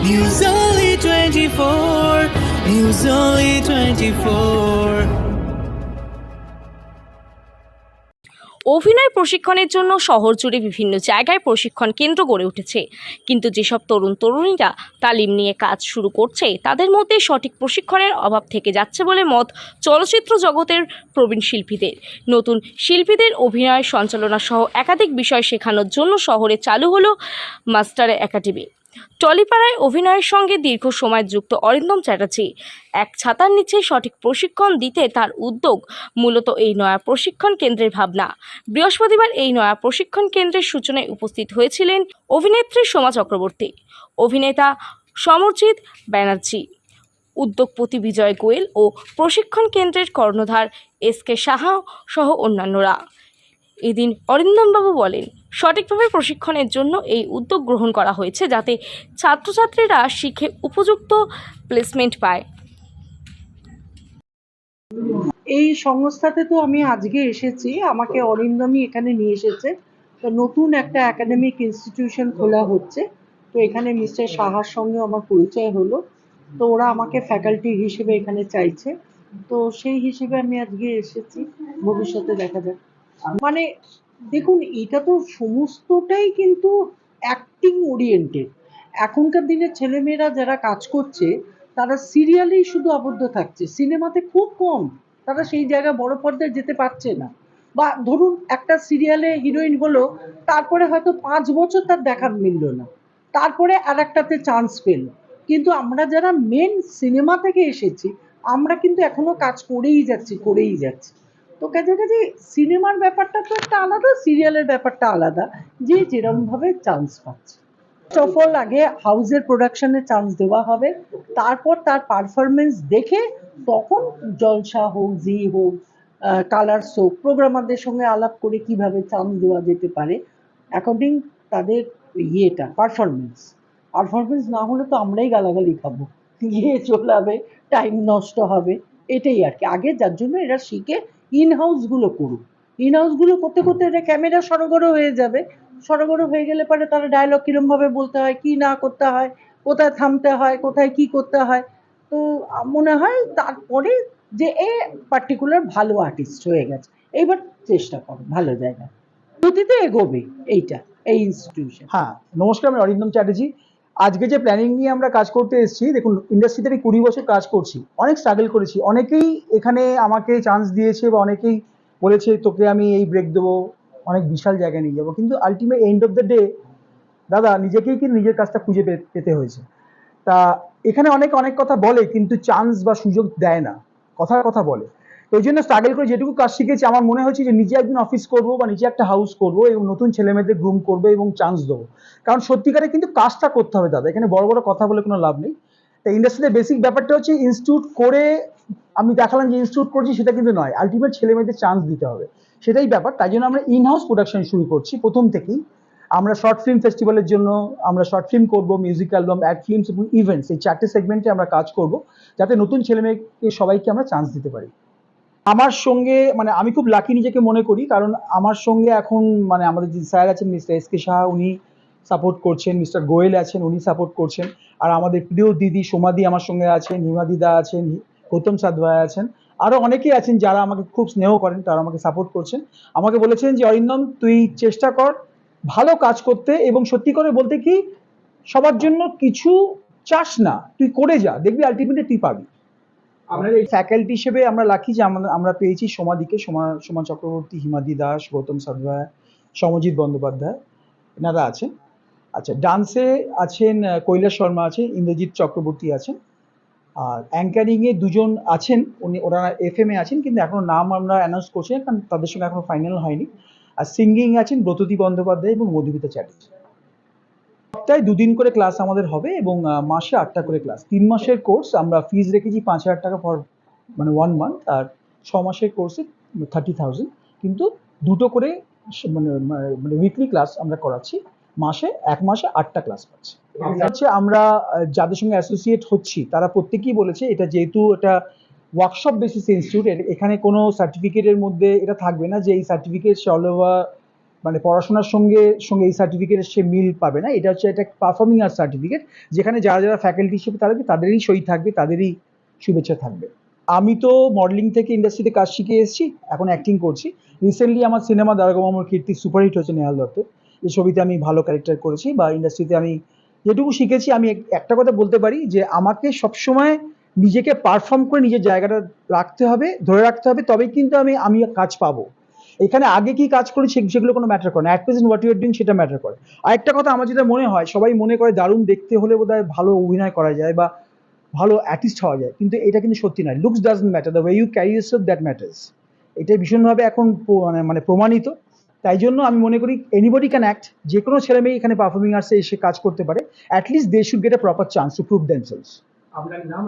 News Only 24. News Only 24. অভিনয় প্রশিক্ষণের জন্য শহর জুড়ে বিভিন্ন জায়গায় প্রশিক্ষণ কেন্দ্র গড়ে উঠেছে কিন্তু যেসব তরুণ তরুণীরা তালিম নিয়ে কাজ শুরু করছে, তাদের মধ্যে সঠিক প্রশিক্ষণের অভাব থেকে যাচ্ছে বলে মত চলচ্চিত্র জগতের প্রবীণ শিল্পীদের নতুন শিল্পীদের অভিনয় সঞ্চালনা সহ একাধিক বিষয় শেখানোর জন্য শহরে চালু হলো মাস্টার একাডেমি টলিপাড়ায় অভিনয়ের সঙ্গে দীর্ঘ সময় যুক্ত অরিন্দম চ্যাটার্জি। এক ছাতার নিচে সঠিক প্রশিক্ষণ দিতে তার উদ্যোগ মূলত এই নয়া প্রশিক্ষণ কেন্দ্রের ভাবনা। বৃহস্পতিবার এই নয়া প্রশিক্ষণ কেন্দ্রের সূচনায় উপস্থিত হয়েছিলেন অভিনেত্রী সোমা চক্রবর্তী, অভিনেতা সমরজিৎ ব্যানার্জি উদ্যোগপতি বিজয় গোয়েল ও প্রশিক্ষণ কেন্দ্রের কর্ণধার এস কে সাহা সহ অন্যান্যরা। এদিন অরিন্দমবাবু বলেন সঠিকভাবে প্রশিক্ষণের জন্য এই উদ্যোগ গ্রহণ করা হয়েছে যাতে ছাত্রছাত্রীরা শিখে উপযুক্ত প্লেসমেন্ট পায়। এই সংস্থাতে তো আমি আজকে এসেছি, আমাকে অরিন্দমই এখানে নিয়ে এসেছে। তো নতুন একটা একাডেমিক ইনস্টিটিউশন খোলা হচ্ছে। তো এখানে মিস্টার সাহার সঙ্গে আমার পরিচয় হলো। তো ওরা আমাকে ফ্যাকাল্টি হিসেবে এখানে চাইছে। তো সেই হিসেবে আমি আজকে এসেছি। ভবিষ্যতে দেখা যাক। মানে দেখুন, এটা তো সমস্তটাই কিন্তু অ্যাক্টিং ওরিয়েন্টেড এখনকার দিনে ছেলেমেয়েরা যারা কাজ করছে, তারা সিরিয়ালেই শুধু আবদ্ধ থাকছে। সিনেমাতে খুব কম। তারা সেই জায়গায় বড় পর্দায় যেতে পারছে না। বা ধরুন, একটা সিরিয়ালে হিরোইন হলো, তারপরে হয়তো পাঁচ বছর তার দেখা মিলল না। তারপরে আর একটাতে চান্স পেল। কিন্তু আমরা যারা মেন সিনেমা থেকে এসেছি, আমরা কিন্তু এখনও কাজ করেই যাচ্ছি করেই যাচ্ছি। তো কাজে কাজে সিনেমার ব্যাপারটা তো একটা আলাদা, সিরিয়ালের ব্যাপারটা আলাদা, যে যেরমভাবে চান্স পাচ্ছে। অল আগে হাউজের প্রোডাকশনে চান্স দেওয়া হবে, তারপর তার পারফরমেন্স দেখে তখন জলসা হোক জি হোক কালার্স হোক প্রোগ্রামারদের সঙ্গে আলাপ করে কীভাবে চান্স দেওয়া যেতে পারে অ্যাকর্ডিং তাদের ইয়েটা পারফরমেন্স পারফরমেন্স না হলে তো আমরাই গালাগালি খাব। গিয়ে চলাবে টাইম নষ্ট হবে, এটাই আর কি। আগে যার জন্য এরা শিখে ইন হাউসগুলো করুক। ইন হাউসগুলো করতে করতে এটা ক্যামেরা সরগরম হয়ে যাবে। সরগরম হয়ে গেলে পরে তারা ডায়লগ কীরমভাবে বলতে হয়, কি না করতে হয়, কোথায় থামতে হয়, কোথায় কি করতে হয়। তো মনে হয় তারপরে যে এ পার্টিকুলার ভালো আর্টিস্ট হয়ে গেছে, এইবার চেষ্টা করো, ভালো জায়গায়। গতিতে এগোবে এইটা, এই ইনস্টিটিউশন হ্যাঁ নমস্কার, আমি অরিন্দম চ্যাটার্জি। আজকে যে প্ল্যানিং নিয়ে আমরা কাজ করতে এসেছি, দেখুন ইন্ডাস্ট্রিতে আমি কুড়ি বছর কাজ করছি, অনেক স্ট্রাগল করেছি। অনেকেই এখানে আমাকে চান্স দিয়েছে বা অনেকেই বলেছে, তোকে আমি এই ব্রেক দেবো। অনেক বিশাল জায়গায় নিয়ে যাব। কিন্তু ultimate end of the day দাদা, নিজেকেই কিন্তু নিজের কাজটা খুঁজে পেতে হয়েছে। তা এখানে অনেক অনেক কথা বলে, কিন্তু চান্স বা সুযোগ দেয় না। কথার কথা বলে। ওই জন্য স্ট্রাগল করে যেটুকু কাজ শিখেছি, আমার মনে হয়েছে যে নিজে একদিন অফিস করব বা নিজে একটা হাউস করব এবং নতুন ছেলে মেয়েদের গ্রুম করব এবং চান্স দেবো। কারণ সত্যিকারে কিন্তু কাজটা করতে হবে দাদা এখানে বড় বড় কথা বলে কোনো লাভ নেই। তো ইন্ডাস্ট্রিতে বেসিক ব্যাপারটা হচ্ছে ইনস্টিটিউট করে আমি দেখালাম যে ইনস্টিটিউট করছি সেটা কিন্তু নয় আলটিমেট ছেলে মেয়েদের চান্স দিতে হবে। সেটাই ব্যাপার। তাই জন্য আমরা ইন হাউস প্রোডাকশন শুরু করছি প্রথম থেকেই। আমরা শর্ট ফিল্ম ফেস্টিভ্যালের জন্য আমরা শর্ট ফিল্ম করব মিউজিক অ্যালবাম অ্যাড ফিল্মস এবং ইভেন্টস এই চারটে সেগমেন্টে আমরা কাজ করব, যাতে নতুন ছেলে মেয়েকে সবাইকে আমরা চান্স দিতে পারি। আমার সঙ্গে মানে আমি খুব লাকি নিজেকে মনে করি, কারণ আমার সঙ্গে এখন মানে আমাদের যে স্যার আছেন, মিস্টার এস কে সাহা, উনি সাপোর্ট করছেন, মিস্টার গোয়েল আছেন, উনি সাপোর্ট করছেন। আর আমাদের প্রিয় দিদি সোমাদি আমার সঙ্গে আছেন হিমাদিদা আছেন, গৌতম সাদভাই আছেন। আরও অনেকেই আছেন যারা আমাকে খুব স্নেহ করেন, তারা আমাকে সাপোর্ট করছেন। আমাকে বলেছেন যে, অরিন্দম, তুই চেষ্টা কর ভালো কাজ করতে এবং সত্যি করে বলতে কি, সবার জন্য কিছু চাস না, তুই করে যা, দেখবি আলটিমেটলি তুই পাবি। আমরা এই ফ্যাকাল্টি হিসেবে আমরা লাকি যে আমরা পেয়েছি সোমাদিকে সোমা সোমা চক্রবর্তী, হিমাদি দাস, গৌতম সাদভায় সমজিৎ বন্দ্যোপাধ্যায়। এনারা আছেন। আচ্ছা ডান্সে আছেন কৈলাস শর্মা আছে ইন্দ্রজিৎ চক্রবর্তী আছেন। আর অ্যাঙ্কারিংয়ে দুজন আছেন, উনি, ওরা এফ এম এ আছেন, কিন্তু এখনও নাম আমরা অ্যানাউন্স করছি না, কারণ তাদের সঙ্গে এখনও ফাইনাল হয়নি। আর সিঙ্গিং আছেন ব্রততী বন্দ্যোপাধ্যায় এবং মধুমিতা চ্যাটার্জি। সপ্তাহে দুদিন করে ক্লাস আমাদের হবে এবং মাসে আটটা করে ক্লাস তিন মাসের কোর্স আমরা ফিজ রেখেছি পাঁচ হাজার টাকা ফর মানে ওয়ান মান্থ আর ছ মাসের কোর্সে থার্টি থাউজেন্ড কিন্তু দুটো করে মানে মানে উইকলি ক্লাস আমরা করাচ্ছি। মাসে এক মাসে আটটা ক্লাস পাচ্ছি। হচ্ছে আমরা যাদের সঙ্গে অ্যাসোসিয়েট হচ্ছি তারা প্রত্যেকেই বলেছে এটা যেহেতু এটা ওয়ার্কশপ বেসিস ইনস্টিটিউট এখানে কোনো সার্টিফিকেটের মধ্যে এটা থাকবে না যে এই সার্টিফিকেট ওভার মানে পড়াশোনার সঙ্গে সঙ্গে এই সার্টিফিকেটের সে মিল পাবে না। এটা হচ্ছে একটা পারফর্মিং আর্ট সার্টিফিকেট যেখানে যারা যারা ফ্যাকাল্টি হিসেবে থাকবে, তাদেরই সই থাকবে, তাদেরই শুভেচ্ছা থাকবে। আমি তো মডেলিং থেকে ইন্ডাস্ট্রিতে কাজ শিখে এসেছি, এখন অ্যাক্টিং করছি। রিসেন্টলি আমার সিনেমা দারগমামর কীর্তি সুপারহিট হচ্ছে নেহাল দত্ত এই ছবিতে আমি ভালো ক্যারেক্টার করেছি বা ইন্ডাস্ট্রিতে আমি যেটুকু শিখেছি, আমি একটা কথা বলতে পারি যে আমাকে সবসময় নিজেকে পারফর্ম করে নিজের জায়গাটা রাখতে হবে, ধরে রাখতে হবে, তবেই কিন্তু আমি আমি কাজ পাবো। এখানে আগে কি কাজ করি সেগুলো কোনো ম্যাটার করে না। At present what your doing সেটা ম্যাটার করে। আরেকটা কথা আমার যেটা মনে হয়, সবাই মনে করে দারুণ দেখতে হলে বোধহয় ভালো অভিনয় করা যায় বা ভালো আর্টিস্ট হওয়া যায়, কিন্তু এটা কিন্তু সত্যি নয়। Looks doesn't matter the way you carry yourself that matters এটাই ভীষণভাবে এখন মানে মানে প্রমাণিত। তাই জন্য আমি মনে করি এনিবডি ক্যান অ্যাক্ট যে কোনো ছেলে মেয়ে এখানে পারফর্মিং আর্টসে এসে কাজ করতে পারে। At least they should get a proper chance to prove themselves আপনার নাম?